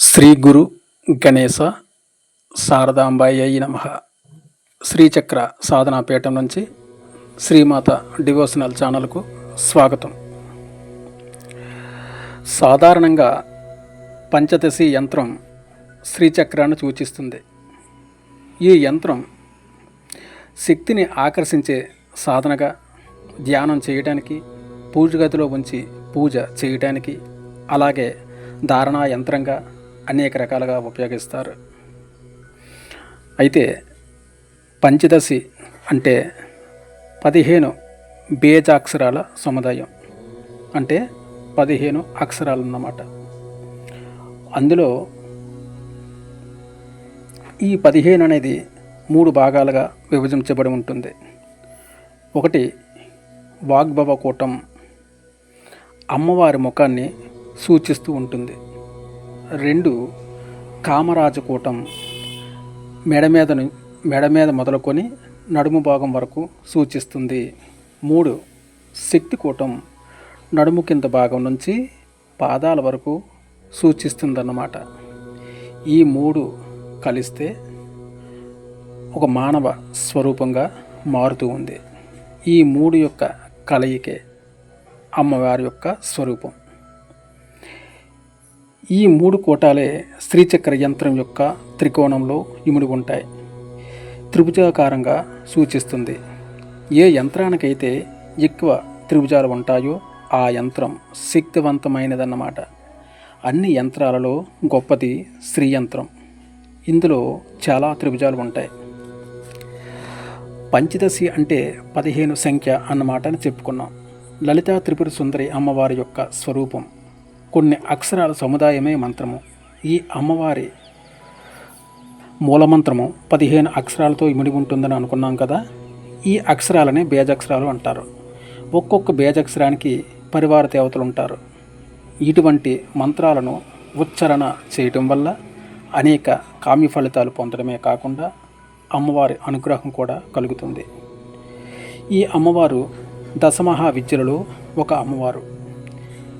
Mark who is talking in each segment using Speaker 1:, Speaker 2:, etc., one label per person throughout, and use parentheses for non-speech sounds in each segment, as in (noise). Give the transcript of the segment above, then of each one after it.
Speaker 1: శ్రీ గురు గణేశ శారదాంబాయి అయి నమ. శ్రీచక్ర సాధనా పీఠం నుంచి శ్రీమాత డివోషనల్ ఛానల్కు స్వాగతం. సాధారణంగా పంచదశి యంత్రం శ్రీచక్రాన్ని సూచిస్తుంది. ఈ యంత్రం శక్తిని ఆకర్షించే సాధనగా ధ్యానం చేయడానికి పూజ గదిలో ఉంచి పూజ చేయటానికి అలాగే ధారణా యంత్రంగా అనేక రకాలుగా ఉపయోగిస్తారు. అయితే పంచదశి అంటే పదిహేను బీజాక్షరాల సముదాయం. అంటే పదిహేను అక్షరాలు అన్నమాట అందులో ఈ పదిహేను అనేది మూడు భాగాలుగా విభజించబడి ఉంటుంది. ఒకటి వాగ్భవ కూటం. అమ్మవారి ముఖాన్ని సూచిస్తూ ఉంటుంది. రెండు కామరాజకూటం మెడ మీదను మెడ మీద మొదలుకొని నడుము భాగం వరకు సూచిస్తుంది. మూడు శక్తికూటం నడుము కింద భాగం నుంచి పాదాల వరకు సూచిస్తుందన్నమాట. ఈ మూడు కలిస్తే ఒక మానవ స్వరూపంగా మారుతూ ఉంది. ఈ మూడు యొక్క కలయికే అమ్మవారి యొక్క స్వరూపం. ఈ మూడు కోటాలే శ్రీచక్ర యంత్రం యొక్క త్రికోణంలో ఇముడి ఉంటాయి. త్రిభుజాకారంగా సూచిస్తుంది. ఏ యంత్రానికైతే ఎక్కువ త్రిభుజాలు ఉంటాయో ఆ యంత్రం శక్తివంతమైనదన్నమాట. అన్ని యంత్రాలలో గొప్పది శ్రీ యంత్రం ఇందులో చాలా త్రిభుజాలు ఉంటాయి. పంచదశి అంటే పదిహేను సంఖ్య అన్నమాట అని చెప్పుకున్నాం. లలితా త్రిపుర సుందరి అమ్మవారి యొక్క స్వరూపం. కొన్ని అక్షరాల సముదాయమే మంత్రము. ఈ అమ్మవారి మూలమంత్రము పదిహేను అక్షరాలతో ఇమిడి ఉంటుందని అనుకున్నాం కదా ఈ అక్షరాలనే బేజాక్షరాలు అంటారు. ఒక్కొక్క బేజాక్షరానికి పరివార దేవతలు ఉంటారు. ఇటువంటి మంత్రాలను ఉచ్చారణ చేయటం వల్ల అనేక కామ్య ఫలితాలు పొందడమే కాకుండా అమ్మవారి అనుగ్రహం కూడా కలుగుతుంది. ఈ అమ్మవారు దశమహా విద్యలలో ఒక అమ్మవారు.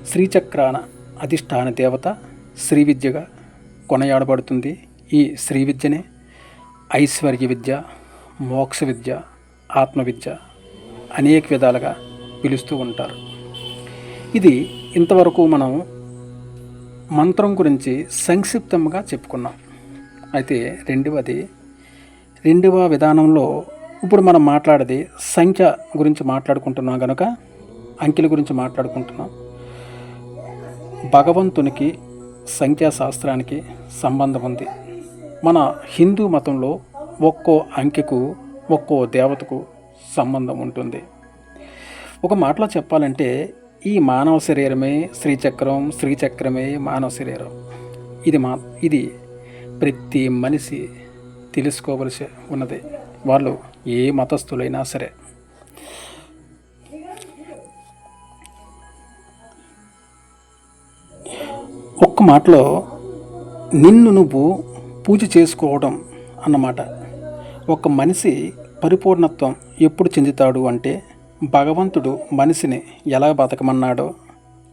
Speaker 1: శ్రీచక్రాన అధిష్టాన దేవత శ్రీ విద్యగా కొనయాడబడుతుంది. ఈ శ్రీ విద్యనే ఐశ్వర్య విద్య మోక్ష విద్య ఆత్మవిద్య అనేక విధాలుగా పిలుస్తూ ఉంటారు. ఇది ఇంతవరకు మనం మంత్రం గురించి సంక్షిప్తంగా చెప్పుకున్నాం. అయితే రెండవది రెండవ విధానంలో ఇప్పుడు మనం మాట్లాడేది సంఖ్య గురించి మాట్లాడుకుంటున్నాం కనుక అంకెల గురించి మాట్లాడుకుంటున్నాం. భగవంతునికి సంఖ్యాశాస్త్రానికి సంబంధం ఉంది మన హిందూ మతంలో ఒక్కో అంకెకు ఒక్కో దేవతకు సంబంధం ఉంటుంది ఒక మాటలో చెప్పాలంటే ఈ మానవ శరీరమే శ్రీచక్రం శ్రీచక్రమే మానవ శరీరం. ఇది మా ఇది ప్రతి మనిషి తెలుసుకోవలసి ఉన్నది. వాళ్ళు ఏ మతస్థులైనా సరే. ఒక్క మాటలో నిన్ను నువ్వు పూజ చేసుకోవడం అన్నమాట. ఒక మనిషి పరిపూర్ణత్వం ఎప్పుడు చెందుతాడు అంటే భగవంతుడు మనిషిని ఎలా బతకమన్నాడో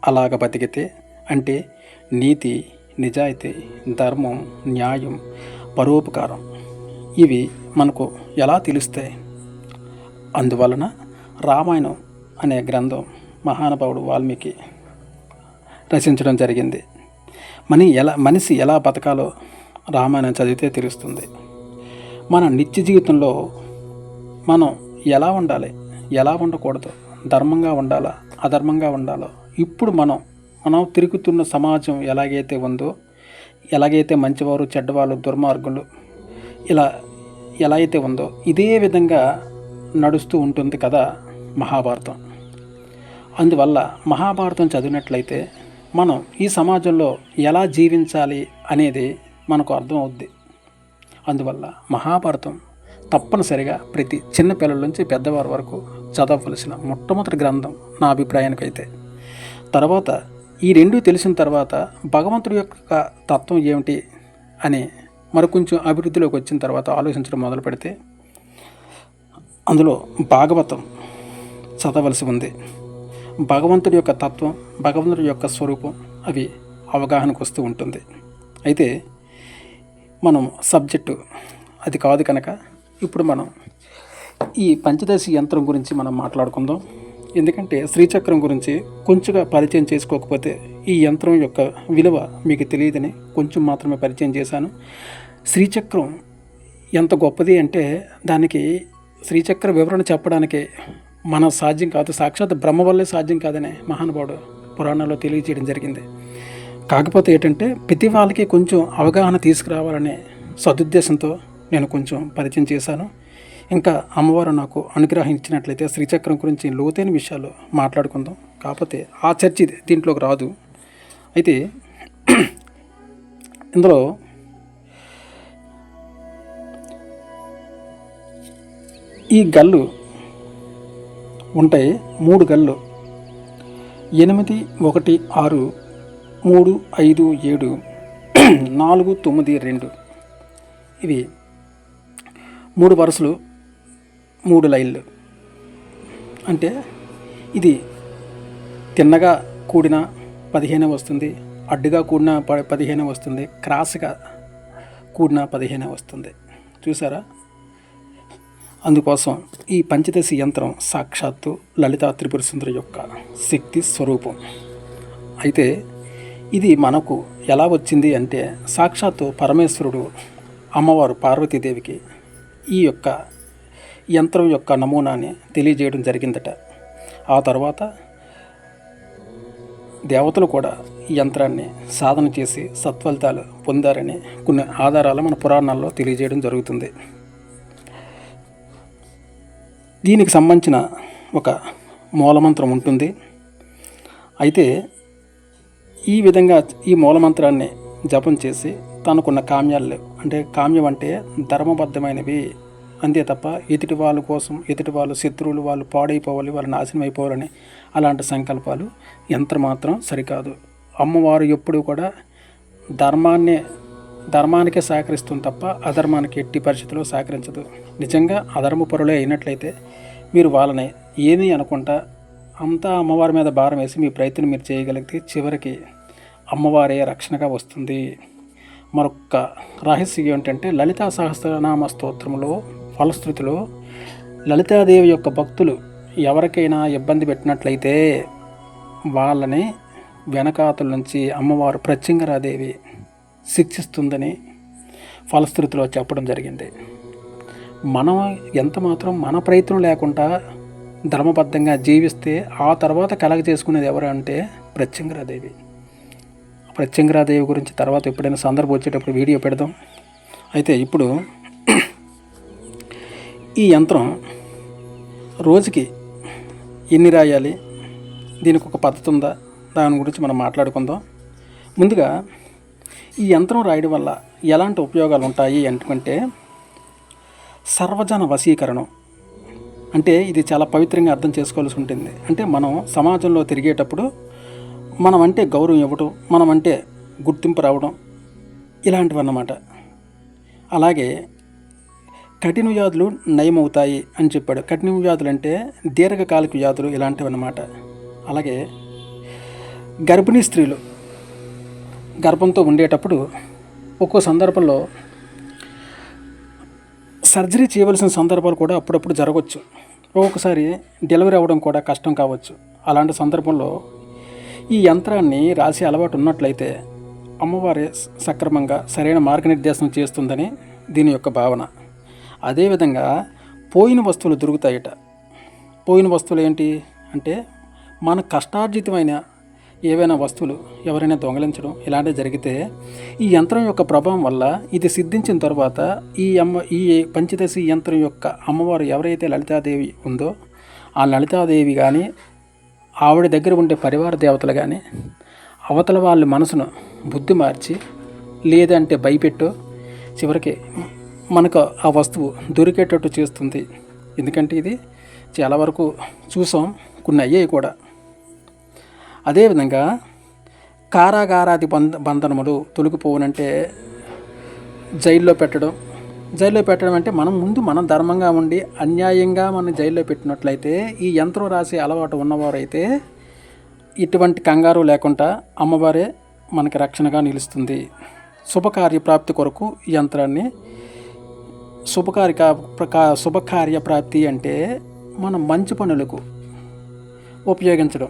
Speaker 1: అలాగ బతికితే అంటే నీతి నిజాయితీ ధర్మం న్యాయం పరోపకారం ఇవి మనకు ఎలా తెలుస్తాయి? అందువలన రామాయణం అనే గ్రంథం మహానుభావుడు వాల్మీకి రచించడం జరిగింది. మని ఎలా మనిషి ఎలా బతకాలో రామాయణం చదివితే తెలుస్తుంది. మన నిత్య జీవితంలో మనం ఎలా ఉండాలి ఎలా ఉండకూడదు ధర్మంగా ఉండాలా అధర్మంగా ఉండాలో ఇప్పుడు మనం మనం తిరుగుతున్న సమాజం ఎలాగైతే ఉందో ఎలాగైతే మంచివారు చెడ్డవాళ్ళు దుర్మార్గులు ఇలా ఎలా అయితే ఉందో ఇదే విధంగా నడుస్తూ ఉంటుంది కదా మహాభారతం. అందువల్ల మహాభారతం చదివినట్లయితే మనం ఈ సమాజంలో ఎలా జీవించాలి అనేది మనకు అర్థమవుద్ది. అందువల్ల మహాభారతం తప్పనిసరిగా ప్రతి చిన్న పిల్లల నుంచి పెద్దవారి వరకు చదవవలసిన మొట్టమొదటి గ్రంథం నా అభిప్రాయానికైతే. తర్వాత ఈ రెండు తెలిసిన తర్వాత భగవంతుడి యొక్క తత్వం ఏమిటి అని మరి కొంచెం అభివృద్ధిలోకి వచ్చిన తర్వాత ఆలోచించడం మొదలు పెడితే అందులో భాగవతం చదవలసి ఉంది. భగవంతుడి యొక్క తత్వం భగవంతుడి యొక్క స్వరూపం అవి అవగాహనకు వస్తూ ఉంటుంది. అయితే మనం సబ్జెక్టు అది కాదు కనుక ఇప్పుడు మనం ఈ పంచదశి యంత్రం గురించి మనం మాట్లాడుకుందాం. ఎందుకంటే శ్రీచక్రం గురించి కొంచెంగా పరిచయం చేసుకోకపోతే ఈ యంత్రం యొక్క విలువ మీకు తెలియదని కొంచెం మాత్రమే పరిచయం చేశాను. శ్రీచక్రం ఎంత గొప్పది అంటే దానికి శ్రీచక్ర వివరణ చెప్పడానికి మన సాధ్యం కాదు సాక్షాత్ బ్రహ్మ వల్లే సాధ్యం కాదని మహానుభావుడు పురాణాల్లో తెలియజేయడం జరిగింది. కాకపోతే ఏంటంటే ప్రతి వాళ్ళకి కొంచెం అవగాహన తీసుకురావాలనే సదుద్దేశంతో నేను కొంచెం పరిచయం చేశాను. ఇంకా అమ్మవారు నాకు అనుగ్రహించినట్లయితే శ్రీచక్రం గురించి లోతైన విషయాలు మాట్లాడుకుందాం. కాకపోతే ఆ చర్చ దీంట్లోకి రాదు. అయితే ఇందులో ఈ గల్లు ఉంటాయి. మూడు గల్లు. ఎనిమిది ఒకటి ఆరు మూడు ఐదు ఏడు (clears throat) నాలుగు తొమ్మిది రెండు. ఇవి మూడు వరుసలు మూడు లైన్లు. అంటే ఇది తిన్నగా కూడిన పదిహేను వస్తుంది అడ్డుగా కూడిన ప పదిహేను వస్తుంది క్రాస్గా కూడిన పదిహేనే వస్తుంది. చూసారా? అందుకోసం ఈ పంచదశి యంత్రం సాక్షాత్తు లలితా త్రిపుర సుందరి యొక్క శక్తి స్వరూపం. అయితే ఇది మనకు ఎలా వచ్చింది అంటే సాక్షాత్తు పరమేశ్వరుడు అమ్మవారు పార్వతీదేవికి ఈ యొక్క యంత్రం యొక్క నమూనాని తెలియజేయడం జరిగిందట. ఆ తర్వాత దేవతలు కూడా ఈ యంత్రాన్ని సాధన చేసి సత్ఫలితాలు పొందారని కొన్ని ఆధారాలు మన పురాణాల్లో తెలియజేయడం జరుగుతుంది. దీనికి సంబంధించిన ఒక మూలమంత్రం ఉంటుంది. అయితే ఈ విధంగా ఈ మూలమంత్రాన్ని జపం చేసి తనకున్న కామ్యాలు అంటే కామ్యం అంటే ధర్మబద్ధమైనవి అంతే తప్ప ఎదుటి వాళ్ళ కోసం ఎదుటి వాళ్ళు శత్రువులు వాళ్ళు పాడైపోవాలి వాళ్ళు నాశనం అయిపోవాలని అలాంటి సంకల్పాలు ఎంత మాత్రం సరికాదు. అమ్మవారు ఎప్పుడు కూడా ధర్మాన్ని ధర్మానికి సహకరిస్తుంది తప్ప అధర్మానికి ఎట్టి పరిస్థితుల్లో సహకరించదు. నిజంగా అధర్మ పొరలే అయినట్లయితే మీరు వాళ్ళని ఏమీ అనుకుంటా అంతా అమ్మవారి మీద భారం వేసి మీ ప్రయత్నం మీరు చేయగలిగితే చివరికి అమ్మవారే రక్షణగా వస్తుంది. మరొక రహస్యం ఏంటంటే లలితా సహస్రనామ స్తోత్రంలో ఫలశ్రుతిలో లలితాదేవి యొక్క భక్తులు ఎవరికైనా ఇబ్బంది పెట్టినట్లయితే వాళ్ళని వెనకాతల నుంచి అమ్మవారు ప్రత్యంగరాదేవి శిక్షిస్తుందని ఫలశ్రుతిలో చెప్పడం జరిగింది. మనం ఎంత మాత్రం మన ప్రయత్నం లేకుండా ధర్మబద్ధంగా జీవిస్తే ఆ తర్వాత కలగ చేసుకునేది ఎవరు అంటే ప్రత్యంగరాదేవి. ప్రత్యంగరాదేవి గురించి తర్వాత ఎప్పుడైనా సందర్భం వచ్చేటప్పుడు వీడియో పెడదాం. అయితే ఇప్పుడు ఈ యంత్రం రోజుకి ఎన్ని రాయాలి? దీనికి ఒక పద్ధతి ఉందా? దాని గురించి మనం మాట్లాడుకుందాం. ముందుగా ఈ యంత్రం రాయడం వల్ల ఎలాంటి ఉపయోగాలు ఉంటాయి ఎందుకంటే సర్వజన వశీకరణం. అంటే ఇది చాలా పవిత్రంగా అర్థం చేసుకోవాల్సి ఉంటుంది. అంటే మనం సమాజంలో తిరిగేటప్పుడు మనం అంటే గౌరవం ఇవ్వడం మనం అంటే గుర్తింపు రావడం ఇలాంటివన్నమాట. అలాగే కఠిన వ్యాధులు నయమవుతాయి అని చెప్పాడు. కఠిన వ్యాధులు అంటే దీర్ఘకాలిక వ్యాధులు ఇలాంటివి అన్నమాట అలాగే గర్భిణీ స్త్రీలు గర్భంతో ఉండేటప్పుడు ఒక్కో సందర్భంలో సర్జరీ చేయవలసిన సందర్భాలు కూడా అప్పుడప్పుడు జరగవచ్చు. ఒక్కొక్కసారి డెలివరీ అవ్వడం కూడా కష్టం కావచ్చు. అలాంటి సందర్భంలో ఈ యంత్రాన్ని రాసి అలవాటు ఉన్నట్లయితే అమ్మవారి సక్రమంగా సరైన మార్గనిర్దేశం చేస్తుందని దీని యొక్క భావన. అదేవిధంగా పోయిన వస్తువులు దొరుకుతాయట. పోయిన వస్తువులు ఏంటి? అంటే మన కష్టార్జితమైన ఏవైనా వస్తువులు ఎవరైనా దొంగలించడం ఇలాంటివి జరిగితే ఈ యంత్రం యొక్క ప్రభావం వల్ల ఇది సిద్ధించిన తర్వాత ఈ అమ్మ ఈ పంచదశి యంత్రం యొక్క అమ్మవారు ఎవరైతే లలితాదేవి ఉందో ఆ లలితాదేవి కానీ ఆవిడ దగ్గర ఉండే పరివార దేవతలు కానీ అవతల వాళ్ళ మనసును బుద్ధి మార్చి లేదంటే భయపెట్టు చివరికి మనకు ఆ వస్తువు దొరికేటట్టు చేస్తుంది. ఎందుకంటే ఇది చాలా వరకు చూసాం కొన్ని అయ్యాయి కూడా. అదేవిధంగా కారాగారాది బంధ బంధనములు తొలగిపోవునంటే జైల్లో పెట్టడం. జైల్లో పెట్టడం అంటే మనం ముందు మనం ధర్మంగా ఉండి అన్యాయంగా మనం జైల్లో పెట్టినట్లయితే ఈ యంత్రం రాసే అలవాటు ఉన్నవారైతే ఇటువంటి కంగారు లేకుండా అమ్మవారే మనకి రక్షణగా నిలుస్తుంది. శుభకార్య ప్రాప్తి కొరకు ఈ యంత్రాన్ని శుభకార్య ప్రకా- శుభకార్య ప్రాప్తి అంటే మనం మంచి పనులకు ఉపయోగించడం.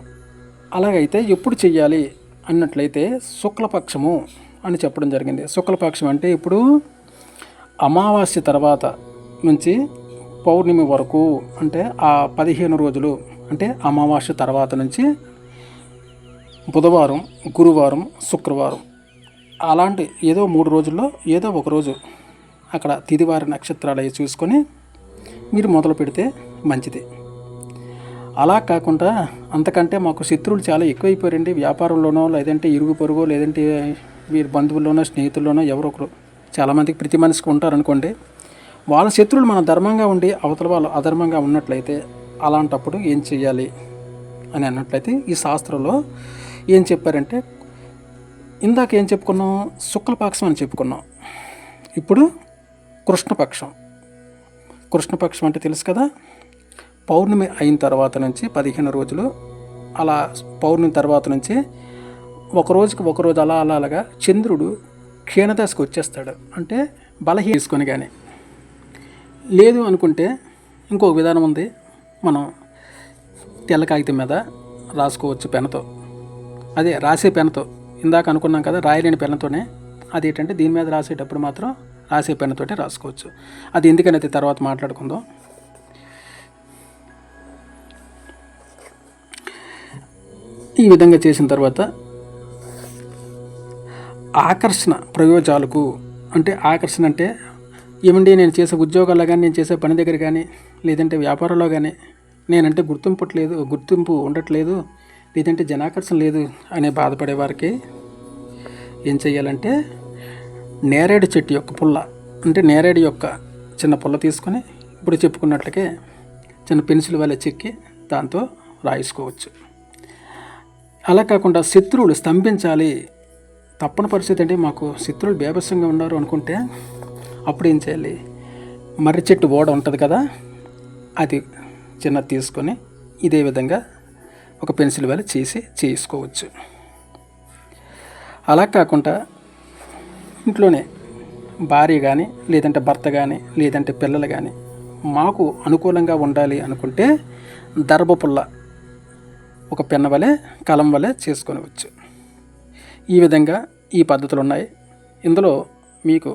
Speaker 1: అలాగైతే ఎప్పుడు చెయ్యాలి అన్నట్లయితే శుక్లపక్షము అని చెప్పడం జరిగింది. శుక్లపక్షం అంటే ఇప్పుడు అమావాస్య తర్వాత నుంచి పౌర్ణమి వరకు అంటే ఆ పదిహేను రోజులు అంటే అమావాస్య తర్వాత నుంచి బుధవారం గురువారం శుక్రవారం అలాంటి ఏదో మూడు రోజుల్లో ఏదో ఒక రోజు అక్కడ తిదివారి నక్షత్రాలు అవి చూసుకొని మీరు మొదలు పెడితే మంచిది. అలా కాకుండా అంతకంటే మాకు శత్రువులు చాలా ఎక్కువైపోయారండి. వ్యాపారంలోనో లేదంటే ఇరుగు పొరుగు లేదంటే వీరి బంధువుల్లోనో స్నేహితుల్లోనో ఎవరో ఒకరు చాలామందికి ప్రతి మనిషికి ఉంటారనుకోండి. వాళ్ళ శత్రువులు మన ధర్మంగా ఉండి అవతల వాళ్ళు అధర్మంగా ఉన్నట్లయితే అలాంటప్పుడు ఏం చేయాలి అని అన్నట్లయితే ఈ శాస్త్రంలో ఏం చెప్పారంటే ఇందాక ఏం చెప్పుకున్నాం? శుక్లపక్షం అని చెప్పుకున్నాం. ఇప్పుడు కృష్ణపక్షం. కృష్ణపక్షం అంటే తెలుసు కదా? పౌర్ణమి అయిన తర్వాత నుంచి పదిహేను రోజులు అలా పౌర్ణమి తర్వాత నుంచి ఒక రోజుకి ఒక రోజు అలా అలా అలాగా చంద్రుడు క్షీణదశకు వచ్చేస్తాడు. అంటే బలహీన తీసుకొని కానీ లేదు అనుకుంటే ఇంకొక విధానం ఉంది. మనం తెల్ల కాగితం మీద రాసుకోవచ్చు పెనతో అదే రాసే పెనతో ఇందాక అనుకున్నాం కదా రాయలేని పెనతోనే అది ఏంటంటే దీని మీద రాసేటప్పుడు మాత్రం రాసే పెన్నుతోటే రాసుకోవచ్చు. అది ఎందుకనైతే తర్వాత మాట్లాడుకుందాం. ఈ విధంగా చేసిన తర్వాత ఆకర్షణ ప్రయోజనాలకు అంటే ఆకర్షణ అంటే ఏమండి నేను చేసే ఉద్యోగాల్లో కానీ నేను చేసే పని దగ్గర కానీ లేదంటే వ్యాపారంలో కానీ నేనంటే గుర్తింపు లేదు గుర్తింపు ఉండట్లేదు లేదంటే జనాకర్షణ లేదు అనే బాధపడే వారికి ఏం చేయాలంటే నేరేడు చెట్టు యొక్క పుల్ల అంటే నేరేడు యొక్క చిన్న పుల్ల తీసుకొని ఇప్పుడు చెప్పుకున్నట్లకే చిన్న పెన్సిల్ వల్ల చెక్కి దాంతో రాయించుకోవచ్చు అలా కాకుండా శత్రువులు స్తంభించాలి. తప్పని పరిస్థితి అంటే మాకు శత్రువులు బేభత్సంగా ఉన్నారు అనుకుంటే అప్పుడు ఏం చేయాలి? మర్రి చెట్టు ఓడ ఉంటుంది కదా అది చిన్నది తీసుకొని ఇదే విధంగా ఒక పెన్సిల్ వల్ల చేసి చేసుకోవచ్చు. అలా కాకుండా ఇంట్లోనే భార్య కానీ లేదంటే భర్త కానీ లేదంటే పిల్లలు కానీ మాకు అనుకూలంగా ఉండాలి అనుకుంటే దర్భపుల్ల ఒక పెన్న వలె కలం వలె చేసుకొనవచ్చు. ఈ విధంగా ఈ పద్ధతులు ఉన్నాయి ఇందులో మీకు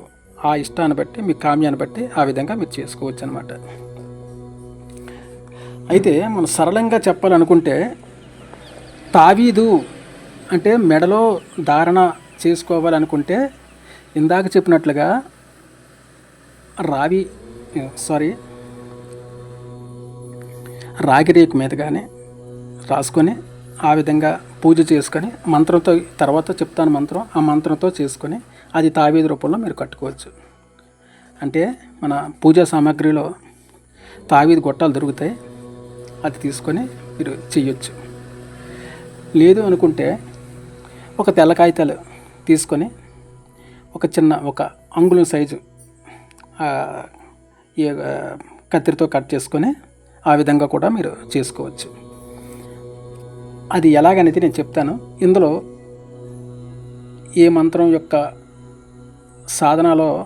Speaker 1: ఆ ఇష్టాన్ని బట్టి మీ కామ్యాన్ని బట్టి ఆ విధంగా మీరు చేసుకోవచ్చు అనమాట అయితే మనం సరళంగా చెప్పాలనుకుంటే తావీదు అంటే మెడలో ధారణ చేసుకోవాలనుకుంటే ఇందాక చెప్పినట్లుగా రావి సారీ రాగి రేకు మీద కానీ రాసుకొని ఆ విధంగా పూజ చేసుకొని మంత్రంతో తర్వాత చెప్తాను మంత్రం ఆ మంత్రంతో చేసుకొని అది తావీది రూపంలో మీరు కట్టుకోవచ్చు. అంటే మన పూజా సామాగ్రిలో తావీది గొట్టాలు దొరుకుతాయి అది తీసుకొని మీరు చెయ్యొచ్చు. లేదు అనుకుంటే ఒక తెల్ల కాగితాలు తీసుకొని ఒక చిన్న ఒక అంగుళం సైజు కత్తిరితో కట్ చేసుకొని ఆ విధంగా కూడా మీరు చేసుకోవచ్చు. అది ఎలాగనేది నేను చెప్తాను. ఇందులో ఏ మంత్రం యొక్క సాధనలో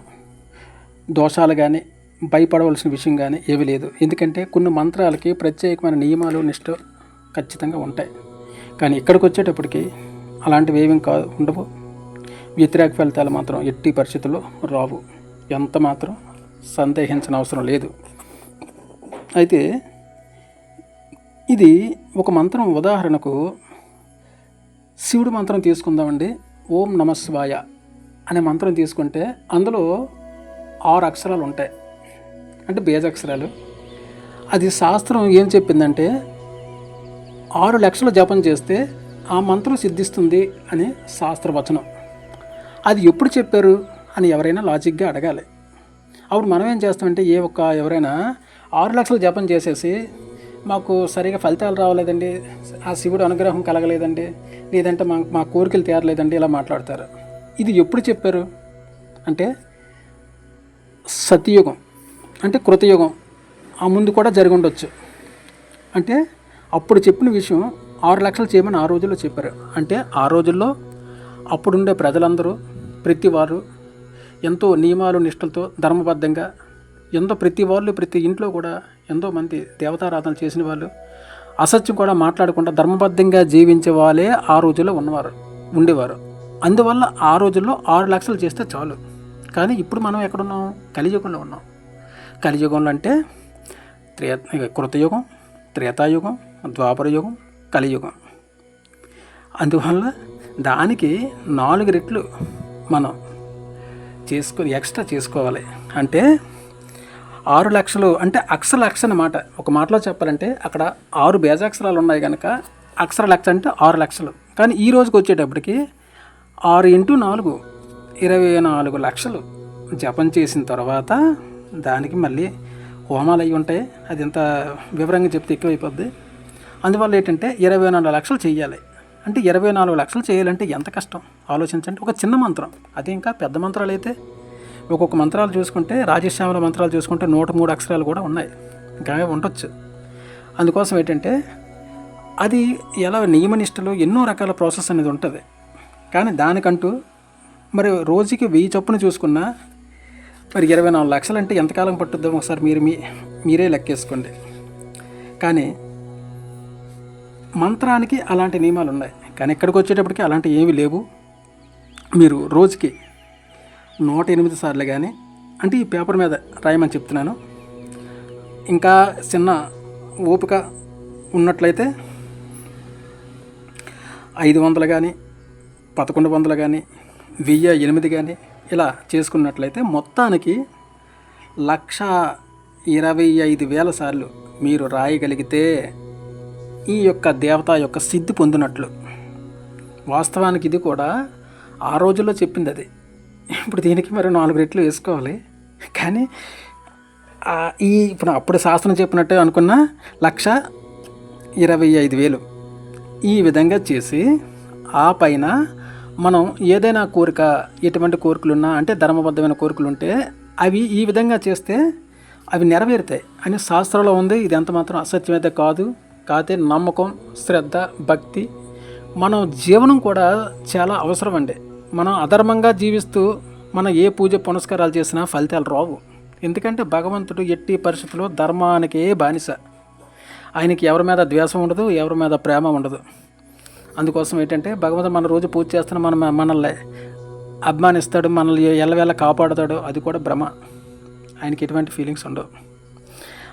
Speaker 1: దోషాలు కానీ భయపడవలసిన విషయం కానీ ఏమీ లేదు. ఎందుకంటే కొన్ని మంత్రాలకి ప్రత్యేకమైన నియమాలు నిష్ట ఖచ్చితంగా ఉంటాయి. కానీ ఇక్కడికి వచ్చేటప్పటికి అలాంటివి ఏమీ కాదు ఉండవు. వ్యతిరేక ఫలితాలు మాత్రం ఎట్టి పరిస్థితుల్లో రావు. ఎంత మాత్రం సందేహించిన అవసరం లేదు. అయితే ఇది ఒక మంత్రం ఉదాహరణకు శివుడు మంత్రం తీసుకుందామండి. ఓం నమ శివాయ అనే మంత్రం తీసుకుంటే అందులో ఆరు అక్షరాలు ఉంటాయి. అంటే బీజాక్షరాలు. అది శాస్త్రం ఏం చెప్పిందంటే ఆరు లక్షలు జపం చేస్తే ఆ మంత్రం సిద్ధిస్తుంది అని శాస్త్రవచనం. అది ఎప్పుడు చెప్పారు అని ఎవరైనా లాజిక్గా అడగాలి. అప్పుడు మనం ఏం చేస్తామంటే ఏ ఒక్క ఎవరైనా ఆరు లక్షలు జపం చేసేసి మాకు సరిగా ఫలితాలు రావలేదండి. ఆ శివుడు అనుగ్రహం కలగలేదండి. లేదంటే మా మా కోరికలు తీరలేదండి. ఇలా మాట్లాడతారు. ఇది ఎప్పుడు చెప్పారు? అంటే సత్యయుగం. అంటే కృతయుగం. ఆ ముందు కూడా జరిగి ఉండొచ్చు. అంటే అప్పుడు చెప్పిన విషయం ఆరు లక్షలు చేయమని ఆ రోజుల్లో చెప్పారు. అంటే ఆ రోజుల్లో అప్పుడుండే ప్రజలందరూ ప్రతి వారు ఎంతో నియమాలు నిష్టలతో ధర్మబద్ధంగా ఎంతో ప్రతి వాళ్ళు ప్రతి ఇంట్లో కూడా ఎంతోమంది దేవతారాధన చేసిన వాళ్ళు. అసత్యం కూడా మాట్లాడకుండా ధర్మబద్ధంగా జీవించే వాళ్ళే ఆ రోజుల్లో ఉన్నవారు ఉండేవారు. అందువల్ల ఆ రోజుల్లో ఆరు లక్షలు చేస్తే చాలు. కానీ ఇప్పుడు మనం ఎక్కడున్నాం? కలియుగంలో ఉన్నాం. కలియుగంలో అంటే త్రే కృతయుగం త్రేతాయుగం ద్వాపర యుగం కలియుగం. అందువల్ల దానికి నాలుగు రెట్లు మనం చేసుకొని ఎక్స్ట్రా చేసుకోవాలి. అంటే ఆరు లక్షలు అంటే అక్షర లక్ష అన్నమాట. ఒక మాటలో చెప్పాలంటే అక్కడ ఆరు బేజాక్షరాలు ఉన్నాయి కనుక అక్షర లక్ష అంటే ఆరు లక్షలు. కానీ ఈ రోజుకి వచ్చేటప్పటికి ఆరు ఇంటూ నాలుగు ఇరవై నాలుగు లక్షలు. జపం చేసిన తర్వాత దానికి మళ్ళీ హోమాలు అవి ఉంటాయి. అది ఎంత వివరంగా చెప్తే ఎక్కువైపోద్ది. అందువల్ల ఏంటంటే ఇరవై నాలుగు లక్షలు చేయాలి అంటే ఇరవై నాలుగు లక్షలు చేయాలంటే ఎంత కష్టం? ఆలోచించండి. ఒక చిన్న మంత్రం. అది ఇంకా పెద్ద మంత్రాలు అయితే ఒక్కొక్క మంత్రాలు చూసుకుంటే రాజశ్యామల మంత్రాలు చూసుకుంటే నూట మూడు అక్షరాలు కూడా ఉన్నాయి. ఇంకా ఉండొచ్చు. అందుకోసం ఏంటంటే అది ఎలా నియమనిష్టలు ఎన్నో రకాల ప్రాసెస్ అనేది ఉంటుంది. కానీ దానికంటూ మరి రోజుకి వెయ్యి చొప్పున చూసుకున్నా మరి ఇరవై నాలుగు లక్షలు అంటే ఎంతకాలం పట్టుద్దో ఒకసారి మీరు మీ మీరే లెక్కేసుకోండి. కానీ మంత్రానికి అలాంటి నియమాలు ఉన్నాయి. కానీ ఇక్కడికి వచ్చేటప్పటికి అలాంటివి ఏమీ లేవు. మీరు రోజుకి నూట ఎనిమిది సార్లు కానీ అంటే ఈ పేపర్ మీద రాయమని చెప్తున్నాను. ఇంకా చిన్న ఓపిక ఉన్నట్లయితే ఐదు వందలు కానీ పదకొండు వందలు కానీ వెయ్యి ఎనిమిది కానీ ఇలా చేసుకున్నట్లయితే మొత్తానికి లక్ష ఇరవై ఐదు వేల సార్లు మీరు రాయగలిగితే ఈ యొక్క దేవత యొక్క సిద్ధి పొందినట్లు. వాస్తవానికి ఇది కూడా ఆ రోజుల్లో చెప్పింది అది. ఇప్పుడు దీనికి మరి నాలుగు రెట్లు వేసుకోవాలి. కానీ ఈ ఇప్పుడు అప్పుడు శాస్త్రం చెప్పినట్టు అనుకున్న లక్ష ఇరవై ఐదు వేలు. ఈ విధంగా చేసి ఆ పైన మనం ఏదైనా కోరిక ఎటువంటి కోరికలు ఉన్నా అంటే ధర్మబద్ధమైన కోరికలు ఉంటే అవి ఈ విధంగా చేస్తే అవి నెరవేరుతాయి అని శాస్త్రంలో ఉంది. ఇది ఎంత మాత్రం అసత్యమైతే కాదు. కాకపోతే నమ్మకం శ్రద్ధ భక్తి మనం జీవనం కూడా చాలా అవసరం అండి. మనం అధర్మంగా జీవిస్తూ మనం ఏ పూజ పునస్కారాలు చేసినా ఫలితాలు రావు. ఎందుకంటే భగవంతుడు ఎట్టి పరిస్థితుల్లో ధర్మానికే బానిస. ఆయనకి ఎవరి మీద ద్వేషం ఉండదు ఎవరి మీద ప్రేమ ఉండదు. అందుకోసం ఏంటంటే భగవంతుడు మన రోజు పూజ చేస్తున్న మన మనల్ని అభిమానిస్తాడు మనల్ని ఎల్లవేళ కాపాడుతాడు అది కూడా భ్రమ. ఆయనకి ఎటువంటి ఫీలింగ్స్ ఉండవు.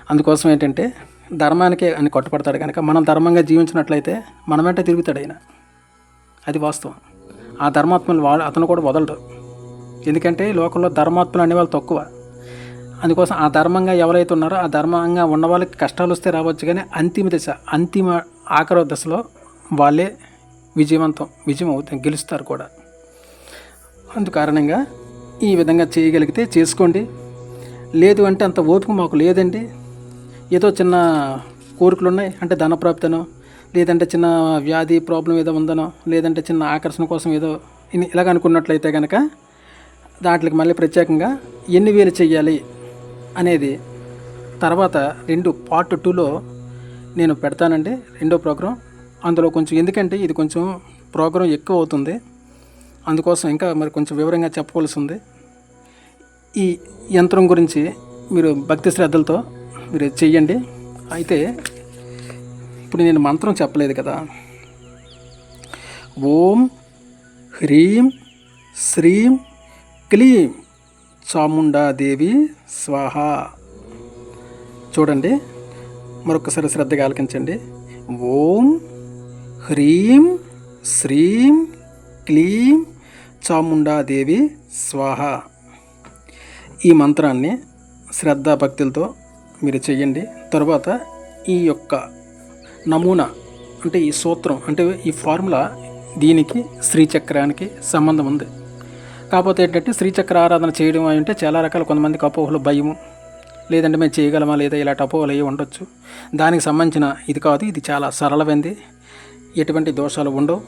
Speaker 1: అందుకోసం ఏంటంటే ధర్మానికే అని కొట్టుపడతాడు కనుక మనం ధర్మంగా జీవించినట్లయితే మన వెంట తిరుగుతాడు ఆయన. అది వాస్తవం. ఆ ధర్మాత్మలు వాళ్ళు అతను కూడా వదలడు ఎందుకంటే లోకంలో ధర్మాత్మలు అనేవాళ్ళు తక్కువ. అందుకోసం ఆ ధర్మంగా ఎవరైతే ఉన్నారో ఆ ధర్మంగా ఉన్న వాళ్ళకి కష్టాలు వస్తే రావచ్చు కానీ అంతిమ దశ అంతిమ ఆఖరో దశలో వాళ్ళే విజయవంతం విజయం అవుతాం గెలుస్తారు కూడా. అందు కారణంగా ఈ విధంగా చేయగలిగితే చేసుకోండి. లేదు అంటే అంత ఓపిక మాకు లేదండి. ఏదో చిన్న కోరికలు ఉన్నాయి అంటే ధనప్రాప్తను లేదంటే చిన్న వ్యాధి ప్రాబ్లం ఏదో ఉందనో లేదంటే చిన్న ఆకర్షణ కోసం ఏదో ఇలాగ అనుకున్నట్లయితే కనుక దాంట్లోకి మళ్ళీ ప్రత్యేకంగా ఎన్ని వేలు చేయాలి అనేది తర్వాత రెండు పార్ట్ టూలో నేను పెడతానండి. రెండో ప్రోగ్రాం. అందులో కొంచెం ఎందుకంటే ఇది కొంచెం ప్రోగ్రాం ఎక్కువ అవుతుంది. అందుకోసం ఇంకా మరి కొంచెం వివరంగా చెప్పవలసి ఉంది. ఈ యంత్రం గురించి మీరు భక్తి శ్రద్ధలతో మీరు చెయ్యండి. అయితే ఇప్పుడు నేను మంత్రం చెప్పలేదు కదా. ఓం హ్రీం శ్రీం క్లీం చాముండాదేవి స్వాహ. చూడండి మరొకసారి శ్రద్ధగా ఆలకించండి. ఓం హ్రీం శ్రీం క్లీం చాముండాదేవి స్వాహ. ఈ మంత్రాన్ని శ్రద్ధా భక్తులతో మీరు చెయ్యండి. తర్వాత ఈ యొక్క నమూనా అంటే ఈ సూత్రం అంటే ఈ ఫార్ములా దీనికి శ్రీచక్రానికి సంబంధం ఉంది. కాకపోతే ఏంటంటే శ్రీచక్ర ఆరాధన చేయడం అంటే చాలా రకాల కొంతమందికి అపోహలు భయము లేదంటే మేము చేయగలమా లేదా ఇలాంటి అపోహలు అవి ఉండొచ్చు. దానికి సంబంధించిన ఇది కాదు ఇది చాలా సరళమైంది. ఎటువంటి దోషాలు ఉండవు.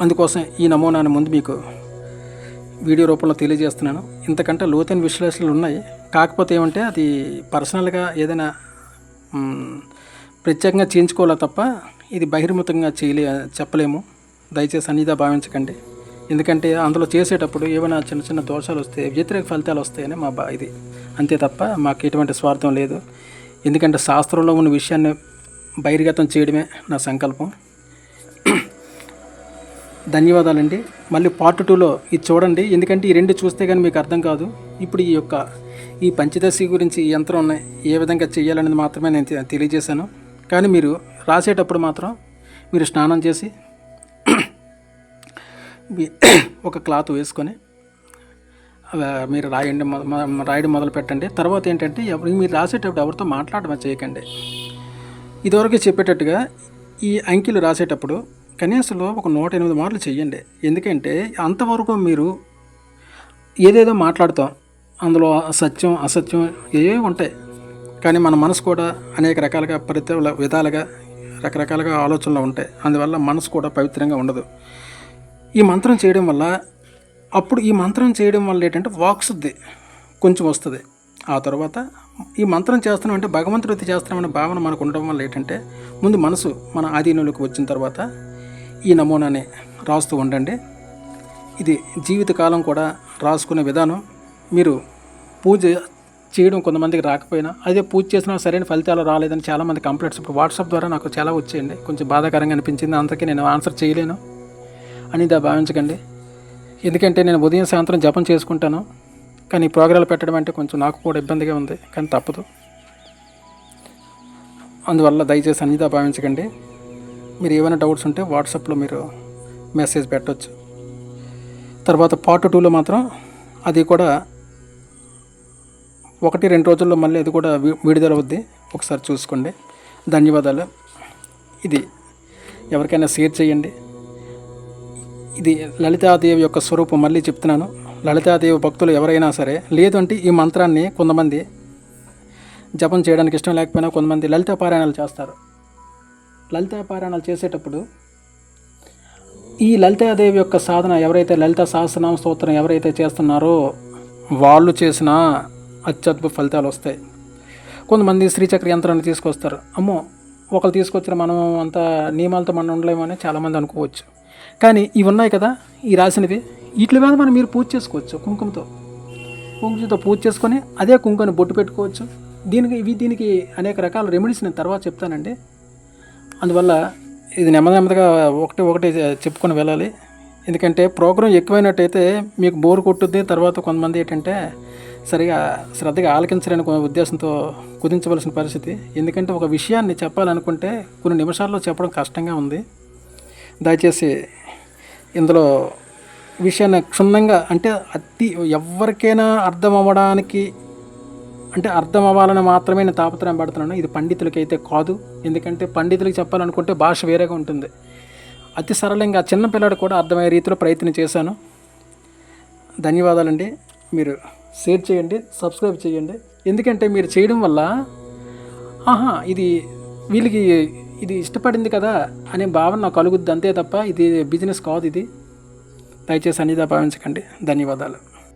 Speaker 1: అందుకోసం ఈ నమూనాను ముందు మీకు వీడియో రూపంలో తెలియజేస్తున్నాను. ఇంతకంటే లోతైన విశ్లేషణలు ఉన్నాయి. కాకపోతే ఏమంటే అది పర్సనల్గా ఏదైనా ప్రత్యేకంగా చేయించుకోవాలా తప్ప ఇది బహిర్ముఖంగా చేయలే చెప్పలేము. దయచేసి అన్నిదా భావించకండి. ఎందుకంటే అందులో చేసేటప్పుడు ఏమైనా చిన్న చిన్న దోషాలు వస్తే వ్యతిరేక ఫలితాలు వస్తాయని మా బా ఇది. అంతే తప్ప మాకు ఎటువంటి స్వార్థం లేదు. ఎందుకంటే శాస్త్రంలో ఉన్న విషయాన్ని బహిర్గతం చేయడమే నా సంకల్పం. ధన్యవాదాలండి. మళ్ళీ పార్ట్ టూలో ఇది చూడండి. ఎందుకంటే ఈ రెండు చూస్తే కానీ మీకు అర్థం కాదు. ఇప్పుడు ఈ యొక్క ఈ పంచదశి గురించి ఈ యంత్రం ఉన్నాయి ఏ విధంగా చేయాలనేది మాత్రమే నేను తెలియజేశాను. కానీ మీరు రాసేటప్పుడు మాత్రం మీరు స్నానం చేసి ఒక క్లాత్ వేసుకొని అలా మీరు రాయండి రాయడం మొదలు పెట్టండి. తర్వాత ఏంటంటే ఎవరు మీరు రాసేటప్పుడు ఎవరితో మాట్లాడడం చేయకండి. ఇదివరకు చెప్పేటట్టుగా ఈ అంకెలు రాసేటప్పుడు కనీసంలో ఒక నూట ఎనిమిది మార్లు చేయండి ఎందుకంటే అంతవరకు మీరు ఏదేదో మాట్లాడతాం. అందులో సత్యం అసత్యం ఏవో ఉంటాయి. కానీ మన మనసు కూడా అనేక రకాలుగా పరిత విధాలుగా రకరకాలుగా ఆలోచనలు ఉంటాయి. అందువల్ల మనసు కూడా పవిత్రంగా ఉండదు. ఈ మంత్రం చేయడం వల్ల అప్పుడు ఈ మంత్రం చేయడం వల్ల ఏంటంటే వాక్సుద్ది కొంచెం వస్తుంది. ఆ తర్వాత ఈ మంత్రం చేస్తున్నాం అంటే భగవంతుడితో చేస్తున్నామనే భావన మనకు ఉండడం వల్ల ఏంటంటే ముందు మనసు మన ఆధీనంలోకి వచ్చిన తర్వాత ఈ నమూనాని రాస్తూ ఉండండి. ఇది జీవితకాలం కూడా రాసుకునే విధానం. మీరు పూజ చేయడం కొంతమందికి రాకపోయినా అదే పూజ చేసినా సరైన ఫలితాలు రాలేదని చాలామంది కంప్లైంట్స్ ఇప్పుడు వాట్సాప్ ద్వారా నాకు చాలా వచ్చేయండి. కొంచెం బాధాకరంగా అనిపించింది. అంతకీ నేను ఆన్సర్ చేయలేను. అని దా భావించకండి. ఎందుకంటే నేను ఉదయం సాయంత్రం జపం చేసుకుంటాను. కానీ ప్రోగ్రాలు పెట్టడం అంటే కొంచెం నాకు కూడా ఇబ్బందిగా ఉంది. కానీ తప్పదు. అందువల్ల దయచేసి అన్నిదా భావించకండి. మీరు ఏమైనా డౌట్స్ ఉంటే వాట్సాప్లో మీరు మెసేజ్ పెట్టవచ్చు తర్వాత పార్ట్ టూలో మాత్రం అది కూడా ఒకటి రెండు రోజుల్లో మళ్ళీ అది కూడా విడుదల అవుద్ది ఒకసారి చూసుకోండి. ధన్యవాదాలు. ఇది ఎవరికైనా షేర్ చేయండి. ఇది లలితాదేవి యొక్క స్వరూపం మళ్ళీ చెప్తున్నాను. లలితాదేవి భక్తులు ఎవరైనా సరే లేదు అంటే ఈ మంత్రాన్ని కొంతమంది జపం చేయడానికి ఇష్టం లేకపోయినా కొంతమంది లలిత పారాయణాలు చేస్తారు. లలిత పారాయణాలు చేసేటప్పుడు ఈ లలితాదేవి యొక్క సాధన ఎవరైతే లలిత సహస్రనామ స్తోత్రం ఎవరైతే చేస్తున్నారో వాళ్ళు చేసిన అత్యద్భుత ఫలితాలు వస్తాయి. కొంతమంది శ్రీచక్ర యంత్రాన్ని తీసుకొస్తారు. అమ్మో ఒకరు తీసుకొచ్చిన మనం అంత నియమాలతో మనం ఉండలేమని చాలామంది అనుకోవచ్చు. కానీ ఇవి ఉన్నాయి కదా ఈ రాసినవి. వీటి మీద మనం మీరు పూజ చేసుకోవచ్చు కుంకుమతో. కుంకుమతో పూజ చేసుకొని అదే కుంకుమని బొట్టు పెట్టుకోవచ్చు. దీనికి ఇవి దీనికి అనేక రకాల రెమెడీస్ నేను తర్వాత చెప్తానండి. అందువల్ల ఇది నెమ్మది నెమ్మదిగా ఒకటి ఒకటి చెప్పుకొని వెళ్ళాలి. ఎందుకంటే ప్రోగ్రాం ఎక్కువైనట్టయితే మీకు బోర్ కొట్టుద్ది. తర్వాత కొంతమంది ఏంటంటే సరిగా శ్రద్ధగా ఆలకించలేని ఉద్దేశంతో కుదించవలసిన పరిస్థితి. ఎందుకంటే ఒక విషయాన్ని చెప్పాలనుకుంటే కొన్ని నిమిషాల్లో చెప్పడం కష్టంగా ఉంది. దయచేసి ఇందులో విషయాన్ని క్షుణ్ణంగా అంటే అతి ఎవరికైనా అర్థం అవ్వడానికి అంటే అర్థం అవ్వాలని మాత్రమే నేను తాపత్రయం పడుతున్నాను. ఇది పండితులకి అయితే కాదు. ఎందుకంటే పండితులకి చెప్పాలనుకుంటే భాష వేరేగా ఉంటుంది. అతి సరళంగా చిన్నపిల్లాడు కూడా అర్థమయ్యే రీతిలో ప్రయత్నం చేశాను. ధన్యవాదాలండి. మీరు షేర్ చేయండి సబ్స్క్రైబ్ చేయండి. ఎందుకంటే మీరు చేయడం వల్ల ఆహా ఇది వీళ్ళకి ఇది ఇష్టపడింది కదా అనే భావన నాకు కలుగుద్ది. అంతే తప్ప ఇది బిజినెస్ కాదు ఇది. దయచేసి అనేది భావించకండి. ధన్యవాదాలు.